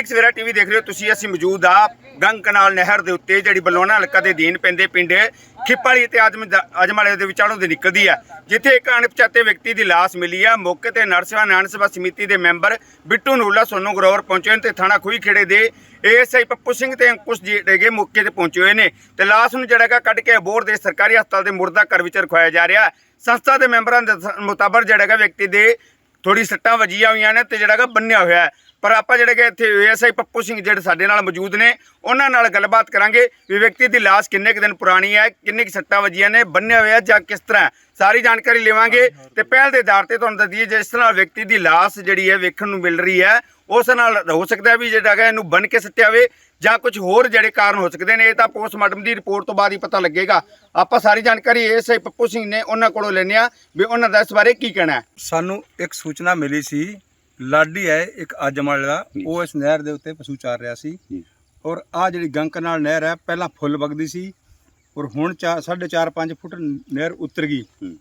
Dainik Savera TV ਦੇਖ ਰਹੇ ਹੋ ਤੁਸੀਂ ਅਸੀਂ ਮੌਜੂਦ ਆ ਗੰਗ ਕਨਾਲ ਨਹਿਰ ਦੇ ਉੱਤੇ ਜਿਹੜੀ ਬਲੋਨਾ ਹਲਕਾ ਦੇ ਦੀਨ ਪੈਂਦੇ ਪਿੰਡ ਖਿਪਾਲੀ ਤੇ ਆਜਮ ਅਜਮਾਲੇ ਦੇ ਵਿਚਾਲੋਂ ਦੀ ਨਿਕਲਦੀ ਆ ਜਿੱਥੇ ਇੱਕ ਅਣਪਛਾਤੇ ਵਿਅਕਤੀ ਦੀ ਲਾਸ਼ ਮਿਲੀ ਆ ਮੌਕੇ ਤੇ ਨਰਸਵਾ ਨਾਨ ਸਭਾ ਸਮਿਤੀ ਦੇ ਮੈਂਬਰ ਬਿੱਟੂ ਨੂਲਾ ਸੋਨੂ ਗਰੋਵਰ ਪਹੁੰਚੇ ਨੇ ਤੇ ਥਾਣਾ ਖੂਹੀ ਖੇੜੇ ਦੇ ਏਐਸਆਈ ਪੱਪੂ ਸਿੰਘ ਤੇ ਅੰਕੁਸ਼ ਜੀ ਮੌਕੇ ਤੇ ਪਹੁੰਚੇ ਹੋਏ ਨੇ ਤੇ ਲਾਸ਼ ਨੂੰ ਜਿਹੜਾ ਕੱਢ ਕੇ ਅਬੋਰ ਦੇ ਸਰਕਾਰੀ ਹਸਪਤਾਲ ਦੇ ਮੁਰਦਾ ਘਰ ਵਿੱਚ ਰਖਵਾਇਆ ਜਾ ਰਿਹਾ ਸੰਸਥਾ ਦੇ ਮੈਂਬਰਾਂ ਦੇ ਮੁਤਾਬਕ ਜਿਹੜਾ ਵਿਅਕਤੀ ਦੇ ਥੋੜੀ ਸੱਟਾਂ ਵੱਜੀਆਂ ਹੋਈਆਂ ਨੇ ਤੇ ਜਿਹੜਾ ਬੰਨਿਆ ਹੋਇਆ ਹੈ ਪਰ ਆਪਾਂ ਜਿਹੜੇ ਕਿ ਇੱਥੇ ਏਐਸਆਈ ਪੱਪੂ ਸਿੰਘ ਜਿਹੜੇ ਸਾਡੇ ਨਾਲ ਮੌਜੂਦ ਨੇ। ਉਹਨਾਂ ਨਾਲ ਗੱਲਬਾਤ ਕਰਾਂਗੇ ਵੀ ਵਿਅਕਤੀ ਦੀ ਲਾਸ਼ ਕਿੰਨੇ ਕੁ ਦਿਨ ਪੁਰਾਣੀ ਹੈ, ਕਿੰਨੇ ਕੁ ਸੱਟਾਂ ਵੱਜੀਆਂ ਨੇ, ਬੰਨਿਆ ਹੋਇਆ ਜਾਂ ਕਿਸ ਤਰ੍ਹਾਂ ਸਾਰੀ ਜਾਣਕਾਰੀ ਲਵਾਂਗੇ ਤੇ ਪਹਿਲ ਦੇ ਆਧਾਰ ਤੇ ਤੁਹਾਨੂੰ ਦੱਸੀਏ ਜਿਸ ਨਾਲ ਵਿਅਕਤੀ ਦੀ ਲਾਸ਼ ਜਿਹੜੀ ਹੈ ਵੇਖਣ ਨੂੰ ਮਿਲ ਰਹੀ ਹੈ, ਉਸ ਨਾਲ ਹੋ ਸਕਦਾ ਵੀ ਜਿਹੜਾ ਹੈਗਾ ਇਹਨੂੰ ਬੰਨ ਕੇ ਸੱਟਿਆ ਹੋਵੇ ਜਾਂ ਕੁਝ ਹੋਰ ਜਿਹੜੇ ਕਾਰਨ ਹੋ ਸਕਦੇ ਨੇ, ਇਹ ਤਾਂ ਪੋਸਟਮਾਰਟਮ ਦੀ ਰਿਪੋਰਟ ਤੋਂ ਬਾਅਦ ਹੀ ਪਤਾ ਲੱਗੇਗਾ। ਆਪਾਂ ਸਾਰੀ ਜਾਣਕਾਰੀ ਏਐਸਆਈ ਪੱਪੂ ਸਿੰਘ ਨੇ ਉਹਨਾਂ ਕੋਲੋਂ ਲੈਣੇ ਆ ਵੀ ਉਹਨਾਂ ਦਾ ਇਸ ਬਾਰੇ ਕੀ ਕਹਿਣਾ ਸਾਨੂੰ ਇੱਕ ਸੂਚਨਾ ਮਿਲੀ ਸੀ ਲਾਡੀ ਹੈ ਇੱਕ ਆਜਮਲ ਦਾ ਉਹ ਇਸ ਨਹਿਰ ਦੇ ਉੱਤੇ ਪਸ਼ੂ ਚਾਰ ਰਿਹਾ ਸੀ। ਔਰ ਆ ਜਿਹੜੀ ਗੰਕ ਨਾਲ ਨਹਿਰ ਹੈ ਪਹਿਲਾਂ ਫੁੱਲ ਵਗਦੀ ਸੀ। ਔਰ ਹੁਣ 4.5 5 ਫੁੱਟ ਨਹਿਰ ਉਤਰ ਗਈ। ਹੂੰ।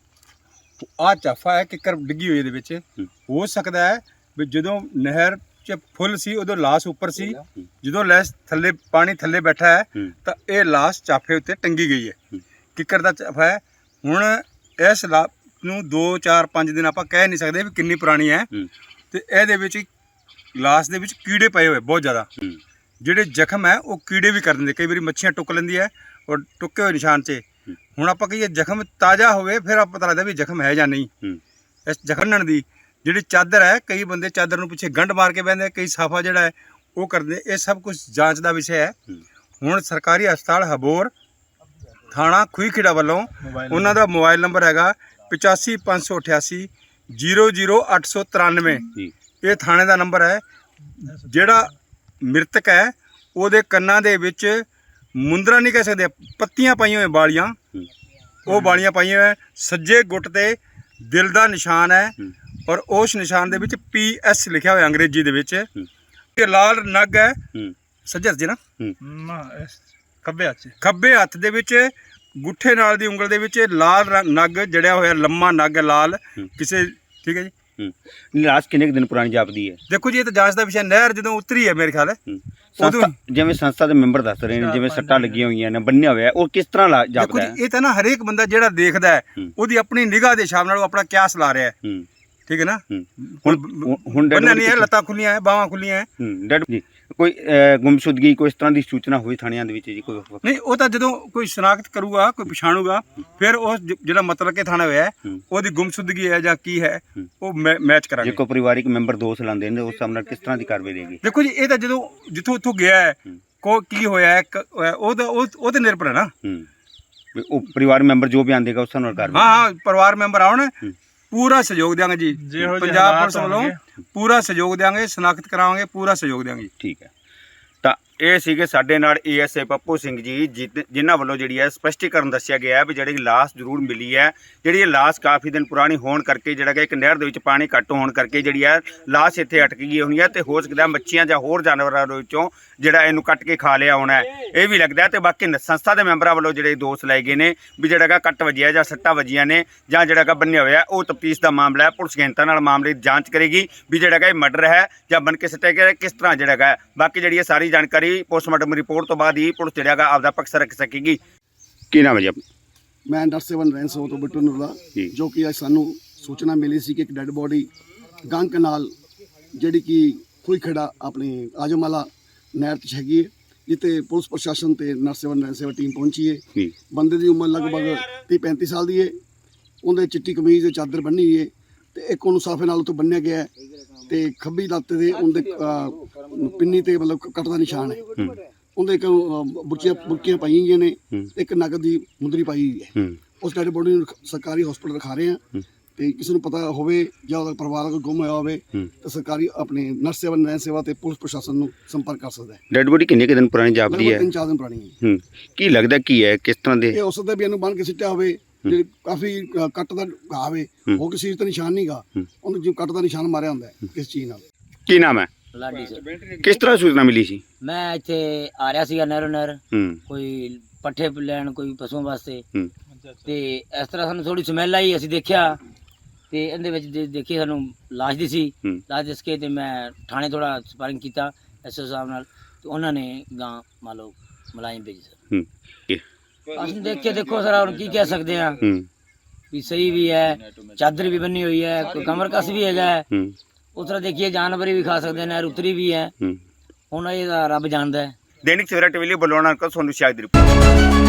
ਆ ਚਾਫਾ ਹੈ ਕਿੱਕਰ ਡਿੱਗੀ ਹੋਈ ਇਹਦੇ ਵਿੱਚ। ਹੋ। ਸਕਦਾ ਹੈ ਵੀ ਜਦੋਂ ਨਹਿਰ 'ਚ ਫੁੱਲ ਸੀ ਉਦੋਂ ਲਾਸ਼ ਉੱਪਰ ਸੀ। ਜਦੋਂ ਲੈਸ ਥੱਲੇ ਪਾਣੀ ਥੱਲੇ ਬੈਠਾ ਹੈ। ਤਾਂ ਇਹ ਲਾਸ਼ ਚਾਫੇ ਉੱਤੇ ਟੰਗੀ ਗਈ ਹੈ। ਕਿੱਕਰ ਦਾ ਚਾਫਾ ਹੈ। ਹੁਣ ਇਸ ਲਾ ਨੂੰ 2 4 5 ਦਿਨ ਆਪਾਂ ਕਹਿ ਨਹੀਂ ਸਕਦੇ ਵੀ ਕਿੰਨੀ ਪੁਰਾਣੀ ਹੂੰ। ਤੇ ਇਹਦੇ ਵਿੱਚ ਲਾਸ਼ ਦੇ ਵਿੱਚ ਕੀੜੇ ਪਏ ਹੋਏ ਬਹੁਤ ਜ਼ਿਆਦਾ। ਜਿਹੜੇ ਜ਼ਖਮ ਹੈ ਉਹ ਕੀੜੇ ਵੀ ਕਰ ਦਿੰਦੇ ਕਈ ਵਾਰੀ ਮੱਛੀਆਂ ਟੁੱਕ ਲੈਂਦੀ ਹੈ ਔਰ ਟੁੱਕੇ ਹੋਏ ਨਿਸ਼ਾਨ 'ਚ ਹੂੰ। ਹੁਣ ਆਪਾਂ ਕਹੀਏ ਜ਼ਖਮ ਤਾਜ਼ਾ ਹੋਵੇ ਫਿਰ ਆਪਾਂ ਪਤਾ ਲੱਗਦਾ ਵੀ ਜ਼ਖਮ ਹੈ ਜਾਂ ਨਹੀਂ। ਇਸ ਜ਼ਖਮਣ ਦੀ ਜਿਹੜੀ ਚਾਦਰ ਹੈ ਕਈ ਬੰਦੇ ਚਾਦਰ ਨੂੰ ਪਿੱਛੇ ਗੰਢ ਮਾਰ ਕੇ ਬਹਿੰਦੇ ਕਈ ਸਾਫਾ ਜਿਹੜਾ ਹੈ ਉਹ ਕਰਦੇ ਇਹ ਸਭ ਕੁਝ ਜਾਂਚ ਦਾ ਵਿਸ਼ਾ ਹੈ। ਹੁਣ ਸਰਕਾਰੀ ਹਸਪਤਾਲ ਹਬੋਰ ਥਾਣਾ ਖੂਹੀਖੇੜਾ ਵੱਲੋਂ ਉਹਨਾਂ ਦਾ ਮੋਬਾਈਲ ਨੰਬਰ ਹੈਗਾ 85588 00893 ਜੀ। ਇਹ ਥਾਣੇ ਦਾ ਨੰਬਰ ਹੈ। ਜਿਹੜਾ ਮ੍ਰਿਤਕ ਹੈ ਉਹਦੇ ਕੰਨਾਂ ਦੇ ਵਿੱਚ ਮੁੰਦਰਾ ਨਹੀਂ ਕਹਿ ਸਕਦੇ ਪੱਤੀਆਂ ਪਾਈਆਂ ਹੋਈਆਂ ਬਾਲੀਆਂ। ਉਹ ਬਾਲੀਆਂ ਪਾਈਆਂ ਹੋਈਆਂ ਸੱਜੇ ਗੁੱਟ ਤੇ ਦਿਲ ਦਾ ਨਿਸ਼ਾਨ ਹੈ। ਔਰ ਉਸ ਨਿਸ਼ਾਨ ਦੇ ਵਿੱਚ ਪੀ ਐਸ ਲਿਖਿਆ ਹੋਇਆ ਅੰਗਰੇਜ਼ੀ ਦੇ ਵਿੱਚ। ਇਹ ਲਾਲ ਨਗ ਹੈ। ਸੱਜੇ ਹੱਥ ਨਾ। ਨਾ ਖੱਬੇ ਹੱਥ ਖੱਬੇ ਹੱਥ ਦੇ ਵਿੱਚ ਗੁੱਠੇ ਨਾਲ ਦੀ ਉਂਗਲ ਦੇ ਵਿੱਚ ਲਾਲ ਨਗ ਜੜਿਆ ਹੋਇਆ ਲੰਮਾ ਨਗ ਹੈ ਲਾਲ। ਕਿਸੇ ਠੀਕ ਹੈ ਜੀ? ਹੂੰ। ਲਾਸ਼ ਕਿੰਨੇ ਕੁ ਦਿਨ ਪੁਰਾਣੀ ਜਾਪਦੀ ਹੈ? ਦੇਖੋ ਜੀ ਇਹ ਤਾਂ ਜਾਂਚ ਦਾ ਵਿਸ਼ਾ ਨਹਿਰ ਜਦੋਂ ਉਤਰੀ ਹੈ ਮੇਰੇ ਖਿਆਲ ਹੂੰ। ਉਦੋਂ ਸੰਸਥਾ ਜਿਵੇਂ ਸੰਸਥਾ ਦੇ ਮੈਂਬਰ ਦੱਸ ਰਹੇ ਨੇ ਜਿਵੇਂ ਸੱਟਾਂ ਲੱਗੀਆਂ ਹੋਈਆਂ ਨੇ ਬੰਨਿਆ ਹੋਇਆ ਉਹ ਕਿਸ ਤਰ੍ਹਾਂ ਲਾ- ਦੇਖੋ ਜਾਪਦਾ ਹੈ? ਜੀ ਇਹ ਤਾਂ ਨਾ ਹਰੇਕ ਬੰਦਾ ਜਿਹੜਾ ਦੇਖਦਾ ਹੈ ਹੂੰ। ਉਹਦੀ ਆਪਣੀ ਨਿਗਾਹ ਦੇ ਹਿਸਾਬ ਨਾਲ ਉਹ ਆਪਣਾ ਕਿਆਸ ਲਾ ਰਿਹਾ ਹੈ। ਹੂੰ। ਠੀਕ ਹੈ ਨਾ? ਹੂੰ। ਹੁਣ ਹੁਣ ਬੰਨਾ ਨਹੀਂ ਹੈ ਡੈਡ ਲੱਤਾਂ ਖੁੱਲੀਆਂ ਹੈ ਬਾਹਾਂ ਖੁੱਲੀਆਂ ਹੈ। ਹੂੰ ਡੈਡ ਜੀ। ਕੋਈ ਗੁੰਮਸ਼ੁਦਗੀ ਕੋਈ ਇਸ ਤਰ੍ਹਾਂ ਦੀ ਸੂਚਨਾ ਹੋਈ ਥਾਣਿਆਂ ਦੇ ਵਿੱਚ ਜੀ ਕੋਈ ਨਹੀਂ ਉਹ ਤਾਂ ਜਦੋਂ ਕੋਈ ਸ਼ਨਾਖਤ ਕਰੂਗਾ ਕੋਈ ਪਛਾਣੂਗਾ ਫਿਰ ਉਸ ਜ- ਜਿਹੜਾ ਮਤਲਬ ਕਿ ਥਾਣਾ ਹੋਇਆ ਹੈ, ਹੂੰ। ਉਹਦੀ ਗੁੰਮਸ਼ੁਦਗੀ ਹੈ ਜਾਂ ਕੀ ਹੈ। ਉਹ ਮੈ- ਮੈਚ ਜੇ ਕਰਾਂਗੇ ਕੋਈ ਪਰਿਵਾਰਿਕ ਮੈਂਬਰ ਦੋਸ਼ ਲਾਉਂਦੇ ਨੇ ਉਸ ਨਾਲ ਕਿਸ ਤਰ੍ਹਾਂ ਦੀ ਕਾਰਵਾਈ ਦੇਗੀ ਦੇਖੋ ਜੀ ਇਹ ਤਾਂ ਜਦੋਂ ਜਿੱਥੋਂ ਉੱਥੋਂ ਗਿਆ ਹੈ ਹੂੰ। ਕੋ ਕੀ ਹੋਇਆ ਹੈ, ਕ- ਹੋਇਆ, ਉਹ ਤਾਂ ਉਹ ਉਹ ਤੇ ਨਿਰਭਰ ਹੈ ਨਾ ਹੂੰ ਵੀ ਉਹ ਪਰਿਵਾਰ ਮੈਂਬਰ ਜੋ ਬਿਆਨ ਦੇਗਾ ਉਸ ਨਾਲ ਕਾਰਵਾਈ ਹਾਂ ਹਾਂ ਪਰਿਵਾਰ ਮੈਂਬਰ ਆਉਣ ਹੂੰ। ਪੂਰਾ ਸਹਿਯੋਗ ਦੇਵਾਂਗੇ ਜੀ ਜਿਹੋ ਜਿਹੇ ਪੰਜਾਬ ਹਾਲਾਤ ਪੁਲਿਸ ਵੱਲੋਂ ਹੋਣਗੇ। ਪੂਰਾ ਸਹਿਯੋਗ ਦੇਵਾਂਗੇ ਸ਼ਨਾਖਤ ਕਰਾਵਾਂਗੇ ਪੂਰਾ ਸਹਿਯੋਗ ਦੇਵਾਂਗੇ ਜੀ। ਠੀਕ ਹੈ ਇਹ ਸੀਗੇ ਸਾਡੇ ਨਾਲ ਏਐਸਏ ਪੱਪੂ ਸਿੰਘ ਜੀ ਜਿ- ਜਿਨ੍ਹਾਂ ਵੱਲੋਂ ਜਿਹੜੀ ਹੈ ਸਪਸ਼ਟੀਕਰਨ ਦੱਸਿਆ ਗਿਆ ਹੈ ਵੀ ਜਿਹੜੀ ਲਾਸ਼ ਜ਼ਰੂਰ ਮਿਲੀ ਹੈ। ਜਿਹੜੀ ਇਹ ਲਾਸ਼ ਕਾਫੀ ਦਿਨ ਪੁਰਾਣੀ ਹੋਣ ਕਰਕੇ, ਜਿਹੜਾ ਕਿ ਇੱਕ ਨਹਿਰ ਦੇ ਵਿੱਚ ਪਾਣੀ ਘੱਟ ਹੋਣ ਕਰਕੇ ਜਿਹੜੀ ਹੈ ਲਾਸ਼ ਇੱਥੇ ਅਟਕ ਗਈ ਹੋਣੀ ਹੈ ਤੇ ਹੋ ਸਕਦਾ ਮੱਛੀਆਂ ਜਾਂ ਹੋਰ ਜਾਨਵਰਾਂ ਦੇ ਵਿੱਚੋਂ ਜਿਹੜਾ ਇਹਨੂੰ ਕੱਟ ਕੇ ਖਾ ਲਿਆ ਹੋਣਾ ਇਹ ਵੀ ਲੱਗਦਾ ਹੈ ਤੇ ਬਾਕੀ ਨ- ਸੰਸਥਾ ਦੇ ਮੈਂਬਰਾਂ ਵੱਲੋਂ ਜਿਹੜੇ ਦੋਸ਼ ਲਾਏ ਗਏ ਨੇ ਵੀ ਜਿਹੜਾ ਹੈਗਾ ਕੱਟ ਵੱਜਿਆ ਜਾਂ ਸੱਟਾਂ ਵੱਜੀਆਂ ਨੇ ਜਾਂ ਜਿਹੜਾ ਹੈਗਾ ਬੰਨਿਆ ਹੋਇਆ, ਉਹ ਤਫਤੀਸ਼ ਦਾ ਮਾਮਲਾ ਹੈ। ਪੁਲਿਸ ਗੈਂਤਾ ਨਾਲ ਮਾਮਲੇ ਦੀ ਜਾਂਚ ਕਰੇਗੀ ਵੀ ਜਿਹੜਾ ਹੈਗਾ ਇਹ ਮਰਡਰ ਹੈ ਜਾਂ ਬਨ ਕੇ ਸੱਟਿਆ ਗਿਆ ਕਿਸ ਤਰ੍ਹਾਂ ਜਿਹੜਾ ਹੈਗਾ ਹੈ। ਬਾਕੀ ਜਿਹੜੀ ਹੈ ਸਾਰੀ ਜਾਣਕਾਰੀ ਪੋਸਟਮਾਰਟਮ ਰਿਪੋਰਟ ਤੋਂ ਬਾਅਦ ਹੀ ਪੁਲਿਸ ਜਿਹੜਾ ਹੈਗਾ ਆਪਦਾ ਪੱਖ ਰੱਖ ਸਕੇਗੀ। ਕੀ ਨਾਮ ਹੈ ਜੀ ਆਪਣਾ? ਮੈਂ ਅੰਡਰ 7 ਰੈਂਸੋ ਤੋਂ ਬਿੱਟੂ ਨੂਰਲਾ ਜੀ। ਜੋ ਕਿ ਅੱਜ ਸਾਨੂੰ ਸੂਚਨਾ ਮਿਲੀ ਸੀ ਕਿ ਇੱਕ ਡੈੱਡ ਬੋਡੀ ਗੰਗ ਕਨਾਲ ਜਿਹੜੀ ਕਿ ਖੂਈ ਖੜਾ ਆਪਣੀ ਆਜਮਾਲਾ ਨਹਿਰ 'ਚ ਹੈਗੀ ਹੈ ਜਿੱਥੇ ਪੁਲਿਸ ਪ੍ਰਸ਼ਾਸਨ ਤੇ ਨਰਸ ਸੇਵਾ ਨਰਸ ਸੇਵਾ ਟੀਮ ਪਹੁੰਚੀ ਹੈ। ਜੀ। ਬੰਦੇ ਦੀ ਉਮਰ ਲਗਭਗ 30 35 ਸਾਲ ਦੀ ਹੈ। ਉਹਦੇ ਚਿੱਟੀ ਕਮੀਜ਼ ਤੇ ਚਾਦਰ ਬੰਨੀ ਹੋਈ ਹੈ। ਤੇ ਇੱਕ ਉਹਨੂੰ ਸਾਫੇ ਨਾਲ ਉੱਤੇ ਬੰਨਿਆ ਗਿਆ ਹੈ ਤੇ ਖੱਬੀ ਲੱਤ ਦੇ ਉਹਦੇ ਅਹ, ਪਿੰਨੀ ਤੇ ਮਤਲਬ ਕੱਟ ਦਾ ਨਿਸ਼ਾਨ ਹੈ। ਹੂੰ। ਉਹਦੇ ਇੱਕ ਅਹ, ਬੁਰਕੀਆਂ ਬੁਰਕੀਆਂ ਪਾਈਆਂ ਗਈਆਂ ਨੇ ਹੂੰ। ਇੱਕ ਨਗਦ ਦੀ ਮੁੰਦਰੀ ਪਾਈ ਹੋਈ ਹੈ। ਹੂੰ। ਉਸ ਡੈਡ ਬੋਡੀ ਨੂੰ ਸਰਕਾਰੀ ਹਸਪੀਟਲ ਰਖਾ ਰਹੇ ਆ ਤੇ ਕਿਸੇ ਨੂੰ ਪਤਾ ਹੋਵੇ ਜਾਂ ਉਹਦਾ ਪਰਿਵਾਰ ਕੋਈ ਗੁੰਮ ਹੋਇਆ ਹੋਵੇ ਹੂੰ। ਤਾਂ ਸਰਕਾਰੀ ਆਪਣੇ ਨਰਸ ਸੇਵਾ ਨੈਣ ਸੇਵਾ ਤੇ ਪੁਲਿਸ ਪ੍ਰਸ਼ਾਸਨ ਨੂੰ ਸੰਪਰਕ ਕਰ ਸਕਦਾ ਹੈ। ਡੈਡ ਬੋਡੀ ਕਿੰਨੇ ਕੁ ਦਿਨ ਪੁਰਾਣੀ ਜਾਪਦੀ ਲਗਭਗ ਹੈ ਤਿੰਨ ਚਾਰ ਦਿਨ ਪੁਰਾਣੀ ਹੈ। ਹੂੰ। ਕੀ ਲੱਗਦਾ ਕੀ ਹੈ? ਕਿਸ ਤਰ੍ਹਾਂ ਦੇ ਇਹ ਉਸ ਦਾ ਵੀ ਇਹਨੂੰ ਬੰਨ ਕੇ ਸਿੱਟਿਆ ਹੋਵੇ ਜਿਹੜੀ ਕਾਫੀ ਅ, ਕੱਟ ਦਾ ਘਾਹ। ਉਹ ਕਿਸੇ ਚੀਜ਼ ਦਾ ਨਿਸ਼ਾਨ ਨਹੀਂਗਾ। ਉਹਨੂੰ ਜੋ ਕੱਟ ਦਾ ਨਿਸ਼ਾਨ ਮਾਰਿਆ ਹੁੰਦਾ ਹੈ ਕਿਸ ਚੀਜ਼ ਨਾਲ। ਕੀ ਨਾਮ ਹੈ? ਲਾਡੀ ਸਰ। ਕਿਸ ਤਰ੍ਹਾਂ ਸੂਚਨਾ ਮਿਲੀ ਸੀ? ਮੈਂ ਇੱਥੇ ਆ ਰਿਹਾ ਸੀਗਾ ਨਹਿਰੋ ਨਹਿਰ ਹੂੰ। ਕੋਈ ਪੱਠੇ ਲੈਣ ਕੋਈ ਪਸ਼ੂਆਂ ਵਾਸਤੇ। ਹੂੰ। ਤੇ ਇਸ ਤਰ੍ਹਾਂ ਸਾਨੂੰ ਥੋੜੀ ਸਮੈਲ ਆਈ ਅਸੀਂ ਦੇਖਿਆ। ਤੇ ਇਹਦੇ ਵਿੱਚ ਦੇ- ਦੇਖੀ ਸਾਨੂੰ ਲਾਸ਼ ਦੀ ਸੀ। ਹੂੰ। ਲਾਸ਼ ਦਿਸ ਕੇ ਤੇ ਮੈਂ ਥਾਣੇ ਥੋੜਾ ਸਪਾਰਿੰਗ ਕੀਤਾ ਐਸਓ ਸਾਹਿਬ ਨਾਲ। ਤੇ ਉਹਨਾਂ ਨੇ ਗਾਂ ਮੰਨ ਲਓ ਮਲਾਈ ਭੇਜੀ ਸਰ। ਹੂੰ। ਇਹ, ਅਸੀਂ ਦੇਖ ਕੇ ਦੇਖੋ ਸਰ ਹੁਣ ਕੀ ਕਹਿ ਸਕਦੇ ਆ ਹੂੰ। ਵੀ ਸਹੀ ਵੀ ਹੈ ਚਾਦਰ ਵੀ ਬੰਨੀ ਹੋਈ ਹੈ ਕੋਈ ਕਮਰ ਕਸ ਵੀ ਹੈਗਾ ਹੈ। ਉਸ ਤਰ੍ਹਾਂ ਦੇਖੀਏ ਜਾਨਵਰ ਵੀ ਖਾ ਸਕਦੇ ਨੇ ਉਤਰੀ ਵੀ ਹੈ। ਹੂੰ। ਹੁਣ ਇਹਦਾ ਰੱਬ ਜਾਣਦਾ ਹੈ। ਦੈਨਿਕ ਸਵੇਰਾ ਟੀਵੀ ਲਈ ਬਲਵਾਨਾ ਕੋ ਸੋਨੂੰ ਸ਼ਾਹ ਦੀ ਰਿਪੋਰਟ।